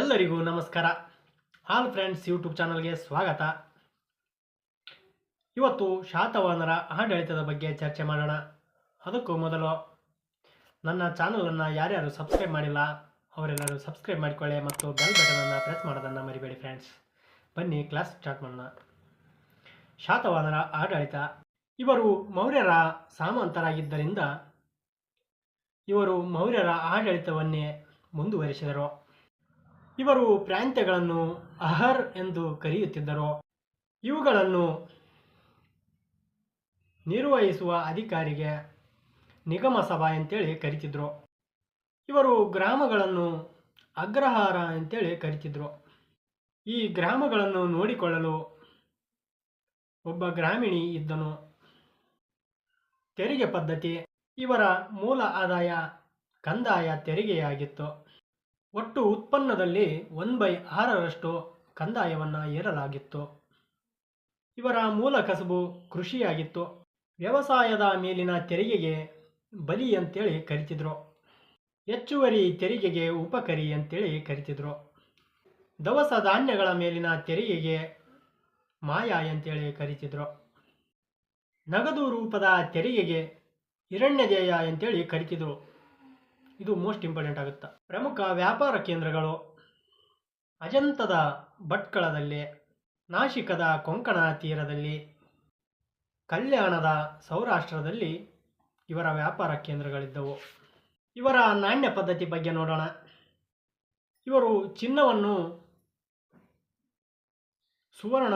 ಎಲ್ಲರಿಗೂ ನಮಸ್ಕಾರ. All friends YouTube ಚಾನಲ್ಗೆ ಸ್ವಾಗತ. ಇವತ್ತು ಶಾತವಾಹನರ ಆಡಳಿತದ ಬಗ್ಗೆ ಚರ್ಚೆ ಮಾಡೋಣ. ಅದಕ್ಕೂ ಮೊದಲು, ನನ್ನ ಚಾನಲನ್ನು ಯಾರ್ಯಾರು ಸಬ್ಸ್ಕ್ರೈಬ್ ಮಾಡಿಲ್ಲ, ಅವರೆಲ್ಲರೂ ಸಬ್ಸ್ಕ್ರೈಬ್ ಮಾಡಿಕೊಳ್ಳಿ ಮತ್ತು ಬೆಲ್ ಬಟನನ್ನು ಪ್ರೆಸ್ ಮಾಡೋದನ್ನು ಮರಿಬೇಡಿ ಫ್ರೆಂಡ್ಸ್. ಬನ್ನಿ ಕ್ಲಾಸ್ ಸ್ಟಾರ್ಟ್ ಮಾಡೋಣ. ಶಾತವಾಹನರ ಆಡಳಿತ. ಇವರು ಮೌರ್ಯರ ಸಾಮಂತರಾಗಿದ್ದರಿಂದ, ಇವರು ಮೌರ್ಯರ ಆಡಳಿತವನ್ನೇ ಮುಂದುವರಿಸಿದರು. ಇವರು ಪ್ರಾಂತ್ಯಗಳನ್ನು ಅಹರ್ ಎಂದು ಕರೆಯುತ್ತಿದ್ದರು. ಇವುಗಳನ್ನು ನಿರ್ವಹಿಸುವ ಅಧಿಕಾರಿಗೆ ನಿಗಮ ಸಭಾ ಅಂತೇಳಿ ಕರಿತಿದ್ರು. ಇವರು ಗ್ರಾಮಗಳನ್ನು ಅಗ್ರಹಾರ ಅಂತೇಳಿ ಕರಿತಿದ್ರು. ಈ ಗ್ರಾಮಗಳನ್ನು ನೋಡಿಕೊಳ್ಳಲು ಒಬ್ಬ ಗ್ರಾಮೀಣಿ ಇದ್ದನು. ತೆರಿಗೆ ಪದ್ಧತಿ, ಇವರ ಮೂಲ ಆದಾಯ ಕಂದಾಯ ತೆರಿಗೆಯಾಗಿತ್ತು. ಒಟ್ಟು ಉತ್ಪನ್ನದಲ್ಲಿ ಒನ್ ಬೈ ಆರರಷ್ಟು ಕಂದಾಯವನ್ನು ಏರಲಾಗಿತ್ತು. ಇವರ ಮೂಲ ಕಸಬು ಕೃಷಿಯಾಗಿತ್ತು. ವ್ಯವಸಾಯದ ಮೇಲಿನ ತೆರಿಗೆಗೆ ಬಲಿ ಅಂತೇಳಿ ಕರಿತಿದ್ರು. ಹೆಚ್ಚುವರಿ ತೆರಿಗೆಗೆ ಉಪಕರಿ ಅಂತೇಳಿ ಕರಿತಿದ್ರು. ದವಸ ಧಾನ್ಯಗಳ ಮೇಲಿನ ತೆರಿಗೆಗೆ ಮಾಯಾ ಅಂತೇಳಿ ಕರಿತಿದ್ರು. ನಗದು ರೂಪದ ತೆರಿಗೆಗೆ ಹಿರಣ್ಯದೇಯ ಅಂತೇಳಿ ಕರಿತಿದ್ರು. ಇದು ಮೋಸ್ಟ್ ಇಂಪಾರ್ಟೆಂಟ್ ಆಗುತ್ತೆ? ಪ್ರಮುಖ ವ್ಯಾಪಾರ ಕೇಂದ್ರಗಳು. ಅಜಂತದ ಭಟ್ಕಳದಲ್ಲಿ, ನಾಶಿಕದ ಕೊಂಕಣ ತೀರದಲ್ಲಿ, ಕಲ್ಯಾಣದ ಸೌರಾಷ್ಟ್ರದಲ್ಲಿ ಇವರ ವ್ಯಾಪಾರ ಕೇಂದ್ರಗಳಿದ್ದವು. ಇವರ ನಾಣ್ಯ ಪದ್ಧತಿ ಬಗ್ಗೆ ನೋಡೋಣ. ಇವರು ಚಿನ್ನವನ್ನು ಸುವರ್ಣ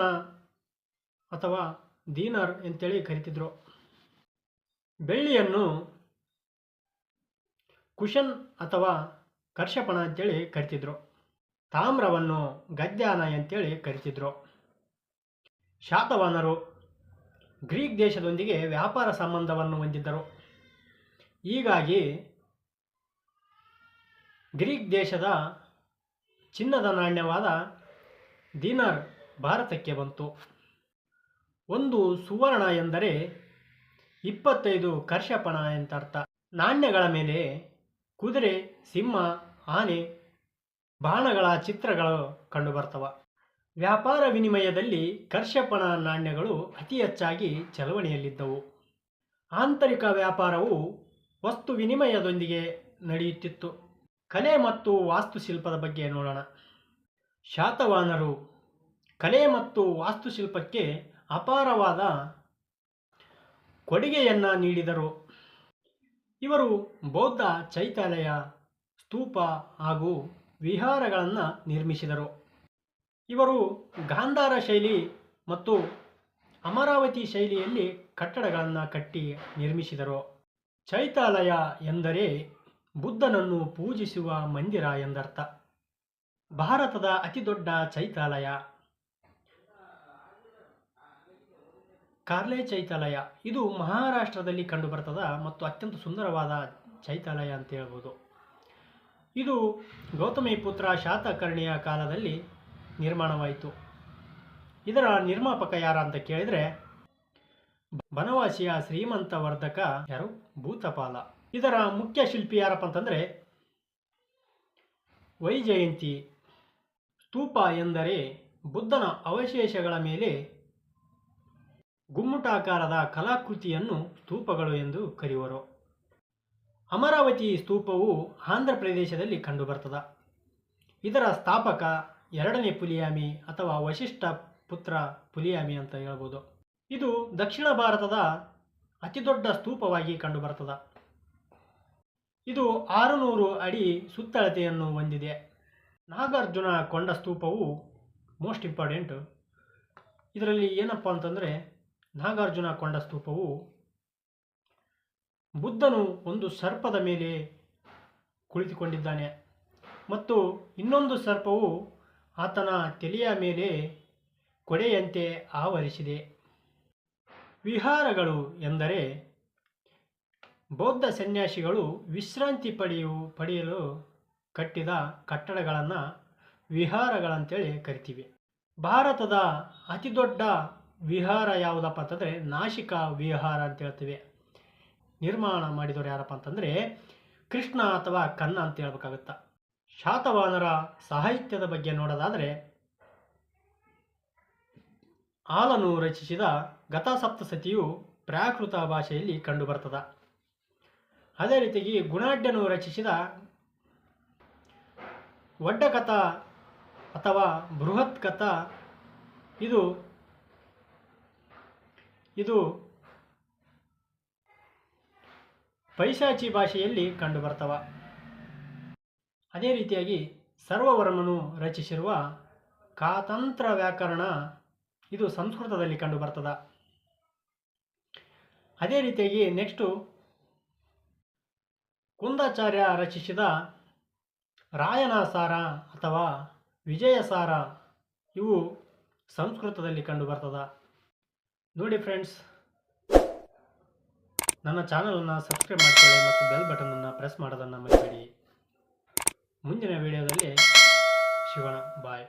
ಅಥವಾ ದೀನರ್ ಅಂತೇಳಿ ಕರಿತಿದ್ರು. ಬೆಳ್ಳಿಯನ್ನು ಕುಶನ್ ಅಥವಾ ಕರ್ಷಪಣ ಅಂತೇಳಿ ಕರಿತಿದ್ರು. ತಾಮ್ರವನ್ನು ಗದ್ಯಾನ ಅಂತೇಳಿ ಕರಿತಿದ್ರು. ಶಾತವಾನರು ಗ್ರೀಕ್ ದೇಶದೊಂದಿಗೆ ವ್ಯಾಪಾರ ಸಂಬಂಧವನ್ನು ಹೊಂದಿದ್ದರು. ಹೀಗಾಗಿ ಗ್ರೀಕ್ ದೇಶದ ಚಿನ್ನದ ನಾಣ್ಯವಾದ ದಿನರ್ ಭಾರತಕ್ಕೆ ಬಂತು. ಒಂದು ಸುವರ್ಣ ಎಂದರೆ ಇಪ್ಪತ್ತೈದು ಕರ್ಷಪಣ ಅಂತ ಅರ್ಥ ನಾಣ್ಯಗಳ ಮೇಲೆ ಕುದುರೆ, ಸಿಂಹ, ಆನೆ, ಬಾಣಗಳ ಚಿತ್ರಗಳು ಕಂಡುಬರ್ತವ. ವ್ಯಾಪಾರ ವಿನಿಮಯದಲ್ಲಿ ಕರ್ಷಪಣ ನಾಣ್ಯಗಳು ಅತಿ ಹೆಚ್ಚಾಗಿ ಚಲವಣೆಯಲ್ಲಿದ್ದವು ಆಂತರಿಕ ವ್ಯಾಪಾರವು ವಸ್ತು ವಿನಿಮಯದೊಂದಿಗೆ ನಡೆಯುತ್ತಿತ್ತು. ಕಲೆ ಮತ್ತು ವಾಸ್ತುಶಿಲ್ಪದ ಬಗ್ಗೆ ನೋಡೋಣ. ಶಾತವಾನರು ಕಲೆ ಮತ್ತು ವಾಸ್ತುಶಿಲ್ಪಕ್ಕೆ ಅಪಾರವಾದ ಕೊಡುಗೆಯನ್ನು ನೀಡಿದರು. ಇವರು ಬೌದ್ಧ ಚೈತ್ಯಾಲಯ, ಸ್ತೂಪ ಹಾಗೂ ವಿಹಾರಗಳನ್ನು ನಿರ್ಮಿಸಿದರು. ಇವರು ಗಾಂಧಾರ ಶೈಲಿ ಮತ್ತು ಅಮರಾವತಿ ಶೈಲಿಯಲ್ಲಿ ಕಟ್ಟಡಗಳನ್ನು ಕಟ್ಟಿ ನಿರ್ಮಿಸಿದರು. ಚೈತಾಲಯ ಎಂದರೆ ಬುದ್ಧನನ್ನು ಪೂಜಿಸುವ ಮಂದಿರ ಎಂದರ್ಥ. ಭಾರತದ ಅತಿದೊಡ್ಡ ಚೈತ್ಯಾಲಯ. ಕಾರ್ಲೆ ಚೈತಾಲಯ. ಇದು ಮಹಾರಾಷ್ಟ್ರದಲ್ಲಿ ಕಂಡುಬರ್ತದ ಮತ್ತು ಅತ್ಯಂತ ಸುಂದರವಾದ ಚೈತಾಲಯ ಅಂತ ಹೇಳ್ಬೋದು. ಇದು ಗೌತಮಿ ಪುತ್ರ ಶಾತಕರ್ಣಿಯ ಕಾಲದಲ್ಲಿ ನಿರ್ಮಾಣವಾಯಿತು. ಇದರ ನಿರ್ಮಾಪಕ ಯಾರ ಅಂತ ಕೇಳಿದರೆ, ಬನವಾಸಿಯ ಶ್ರೀಮಂತ ವರ್ಧಕ ಯಾರು? ಭೂತಪಾಲ. ಇದರ ಮುಖ್ಯ ಶಿಲ್ಪಿ ಯಾರಪ್ಪ ಅಂತಂದರೆ, ವೈಜಯಂತಿ. ಸ್ತೂಪ ಎಂದರೆ ಬುದ್ಧನ ಅವಶೇಷಗಳ ಮೇಲೆ ಗುಮ್ಮಟಾಕಾರದ ಕಲಾಕೃತಿಯನ್ನು ಸ್ತೂಪಗಳು ಎಂದು ಕರೆಯುವರು. ಅಮರಾವತಿ ಸ್ತೂಪವು ಆಂಧ್ರ ಪ್ರದೇಶದಲ್ಲಿ ಕಂಡುಬರ್ತದೆ. ಇದರ ಸ್ಥಾಪಕ ಎರಡನೇ ಪುಲಿಯಾಮಿ ಅಥವಾ ವಶಿಷ್ಠ ಪುತ್ರ ಪುಲಿಯಾಮಿ ಅಂತ ಹೇಳ್ಬೋದು. ಇದು ದಕ್ಷಿಣ ಭಾರತದ ಅತಿದೊಡ್ಡ ಸ್ತೂಪವಾಗಿ ಕಂಡುಬರ್ತದ. ಇದು ಆರುನೂರು ಅಡಿ ಸುತ್ತಳತೆಯನ್ನು ಹೊಂದಿದೆ. ನಾಗಾರ್ಜುನ ಕೊಂಡ ಸ್ತೂಪವು ಮೋಸ್ಟ್ ಇಂಪಾರ್ಟೆಂಟ್. ಇದರಲ್ಲಿ ಏನಪ್ಪ ಅಂತಂದರೆ ನಾಗಾರ್ಜುನ ಕೊಂಡ ಸ್ತೂಪವು ಬುದ್ಧನು ಒಂದು ಸರ್ಪದ ಮೇಲೆ ಕುಳಿತುಕೊಂಡಿದ್ದಾನೆ ಮತ್ತು ಇನ್ನೊಂದು ಸರ್ಪವು ಆತನ ತಲೆಯ ಮೇಲೆ ಕೊಡೆಯಂತೆ ಆವರಿಸಿದೆ. ವಿಹಾರಗಳು ಎಂದರೆ ಬೌದ್ಧ ಸನ್ಯಾಸಿಗಳು ವಿಶ್ರಾಂತಿ ಪಡೆಯು, ಪಡೆಯಲು ಕಟ್ಟಿದ ಕಟ್ಟಡಗಳನ್ನು ವಿಹಾರಗಳಂತೇಳಿ ಕರಿತೀವಿ. ಭಾರತದ ಅತಿದೊಡ್ಡ ವಿಹಾರ ಯಾವುದಪ್ಪ ಅಂತಂದರೆ ನಾಶಿಕ ವಿಹಾರ ಅಂತ ಹೇಳ್ತೀವಿ. ನಿರ್ಮಾಣ ಮಾಡಿದವರು ಯಾರಪ್ಪ ಅಂತಂದರೆ ಕೃಷ್ಣ ಅಥವಾ ಕನ್ನ ಅಂತ ಹೇಳ್ಬೇಕಾಗುತ್ತ. ಶಾತವಾಹನರ ಸಾಹಿತ್ಯದ ಬಗ್ಗೆ ನೋಡೋದಾದರೆ ಆಲನು ರಚಿಸಿದ ಗತಸಪ್ತಸತಿಯು ಪ್ರಾಕೃತ ಭಾಷೆಯಲ್ಲಿ ಕಂಡುಬರ್ತದ. ಅದೇ ರೀತಿಯಾಗಿ ಗುಣಾಢ್ಯನು ರಚಿಸಿದ ಒಡ್ಡಕಥ ಅಥವಾ ಬೃಹತ್ ಕಥ ಇದು ಇದು ಪೈಶಾಚಿ ಭಾಷೆಯಲ್ಲಿ ಕಂಡುಬರ್ತವ. ಅದೇ ರೀತಿಯಾಗಿ ಸರ್ವವರ್ಮನು ರಚಿಸಿರುವ ಕಾತಂತ್ರ ವ್ಯಾಕರಣ ಇದು ಸಂಸ್ಕೃತದಲ್ಲಿ ಕಂಡುಬರ್ತದ. ಅದೇ ರೀತಿಯಾಗಿ ನೆಕ್ಸ್ಟು ಕುಂದಾಚಾರ್ಯ ರಚಿಸಿದ ರಾಯನಾಸಾರ ಅಥವಾ ವಿಜಯಸಾರ ಇವು ಸಂಸ್ಕೃತದಲ್ಲಿ ಕಂಡುಬರ್ತದ. ನೋಡಿ ಫ್ರೆಂಡ್ಸ್ ನನ್ನ ಚಾನಲನ್ನು ಸಬ್ಸ್ಕ್ರೈಬ್ ಮಾಡ್ಕೊಳ್ಳಿ ಮತ್ತು ಬೆಲ್ ಬಟನನ್ನು ಪ್ರೆಸ್ ಮಾಡೋದನ್ನು ಮರಿಬೇಡಿ. ಮುಂದಿನ ವಿಡಿಯೋದಲ್ಲಿ ಶಿವನ ಬಾಯ್